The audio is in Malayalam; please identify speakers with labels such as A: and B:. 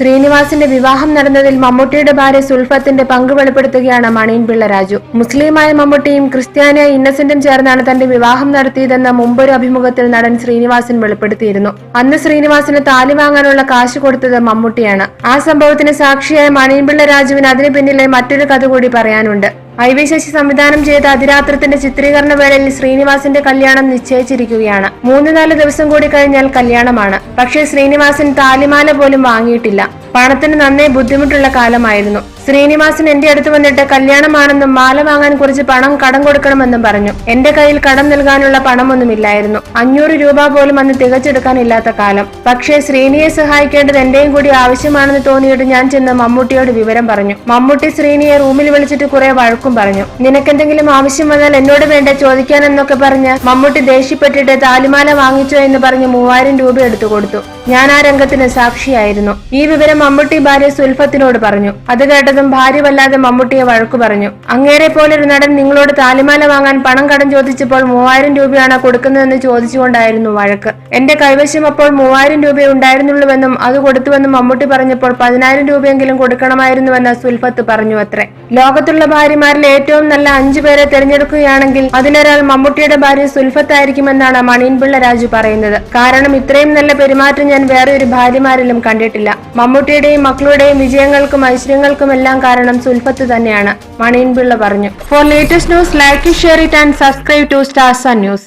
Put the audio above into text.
A: ശ്രീനിവാസിന്റെ വിവാഹം നടന്നതിൽ മമ്മൂട്ടിയുടെ ഭാര്യ സുൽഫത്തിന്റെ പങ്ക് വെളിപ്പെടുത്തുകയാണ് മണിയൻ പിള്ള രാജു. മുസ്ലിമായ മമ്മൂട്ടിയും ക്രിസ്ത്യാനിയായ ഇന്നസെന്റും ചേർന്നാണ് തന്റെ വിവാഹം നടത്തിയതെന്ന മുമ്പൊരു അഭിമുഖത്തിൽ നടൻ ശ്രീനിവാസൻ വെളിപ്പെടുത്തിയിരുന്നു. അന്ന് ശ്രീനിവാസിന് താലി വാങ്ങാനുള്ള കാശ് കൊടുത്തത് മമ്മൂട്ടിയാണ്. ആ സംഭവത്തിന് സാക്ഷിയായ മണിയൻപിള്ള രാജുവിന് അതിന് പിന്നിലെ മറ്റൊരു കഥ കൂടി പറയാനുണ്ട്. ഐ വി ശശി സംവിധാനം ചെയ്ത അതിരാത്രത്തിന്റെ ചിത്രീകരണ വേളയിൽ ശ്രീനിവാസിന്റെ കല്യാണം നിശ്ചയിച്ചിരിക്കുകയാണ്. മൂന്ന് നാല് ദിവസം കൂടി കഴിഞ്ഞാൽ കല്യാണമാണ്. പക്ഷേ ശ്രീനിവാസൻ താലിമാല പോലും വാങ്ങിയിട്ടില്ല. പണത്തിന് നന്നേ ബുദ്ധിമുട്ടുള്ള കാലമായിരുന്നു. ശ്രീനിവാസൻ എന്റെ അടുത്ത് വന്നിട്ട് കല്യാണമാണെന്നും മാല വാങ്ങാൻ കുറച്ച് പണം കടം കൊടുക്കണമെന്നും പറഞ്ഞു. എന്റെ കയ്യിൽ കടം നൽകാനുള്ള പണമൊന്നുമില്ലായിരുന്നു. അഞ്ഞൂറ് രൂപ പോലും അന്ന് തികച്ചെടുക്കാനില്ലാത്ത കാലം. പക്ഷേ ശ്രീനിയെ സഹായിക്കേണ്ടത് എന്റെയും കൂടി ആവശ്യമാണെന്ന് തോന്നിയിട്ട് ഞാൻ ചെന്ന് മമ്മൂട്ടിയോട് വിവരം പറഞ്ഞു. മമ്മൂട്ടി ശ്രീനിയെ റൂമിൽ വിളിച്ചിട്ട് കുറെ വഴക്കും പറഞ്ഞു. നിനക്കെന്തെങ്കിലും ആവശ്യം വന്നാൽ എന്നോട് വേണ്ട ചോദിക്കാനെന്നൊക്കെ പറഞ്ഞ് മമ്മൂട്ടി ദേഷ്യപ്പെട്ടിട്ട് താലിമാല വാങ്ങിച്ചോ എന്ന് പറഞ്ഞ് മൂവായിരം രൂപ എടുത്തു കൊടുത്തു. ഞാൻ ആ രംഗത്തിന് സാക്ഷിയായിരുന്നു. ഈ വിവരം മമ്മൂട്ടി ഭാര്യ സുൽഫത്തിനോട് പറഞ്ഞു. അത് കേട്ടതും ഭാര്യ വല്ലാതെ മമ്മൂട്ടിയെ വഴക്കു പറഞ്ഞു. അങ്ങേരെ പോലൊരു നടൻ നിങ്ങളോട് താലിമാല വാങ്ങാൻ പണം കടം ചോദിച്ചപ്പോൾ മൂവായിരം രൂപയാണ് കൊടുക്കുന്നതെന്ന് ചോദിച്ചുകൊണ്ടായിരുന്നു വഴക്ക്. എന്റെ കൈവശം അപ്പോൾ മൂവായിരം രൂപയെ ഉണ്ടായിരുന്നുള്ളൂവെന്നും അത് കൊടുത്തുവെന്നും മമ്മൂട്ടി പറഞ്ഞപ്പോൾ പതിനായിരം രൂപയെങ്കിലും കൊടുക്കണമായിരുന്നുവെന്ന് സുൽഫത്ത് പറഞ്ഞു അത്രേ. ലോകത്തുള്ള ഭാര്യമാരിൽ ഏറ്റവും നല്ല അഞ്ചു പേരെ തിരഞ്ഞെടുക്കുകയാണെങ്കിൽ അതിലൊരാൾ മമ്മൂട്ടിയുടെ ഭാര്യ സുൽഫത്തായിരിക്കുമെന്നാണ് മണിയൻപിള്ള രാജു പറയുന്നത്. കാരണം ഇത്രയും നല്ല പെരുമാറ്റം ഞാൻ വേറെ ഒരു ഭാര്യമാരിലും കണ്ടിട്ടില്ല. മമ്മൂട്ടിയുടെയും മക്കളുടെയും വിജയങ്ങൾക്കും ഐശ്വര്യങ്ങൾക്കും എല്ലാം കാരണം സുൽഫത്ത് തന്നെയാണ് മണിയൻപിള്ള പറഞ്ഞു. For latest news like share it and subscribe to stars news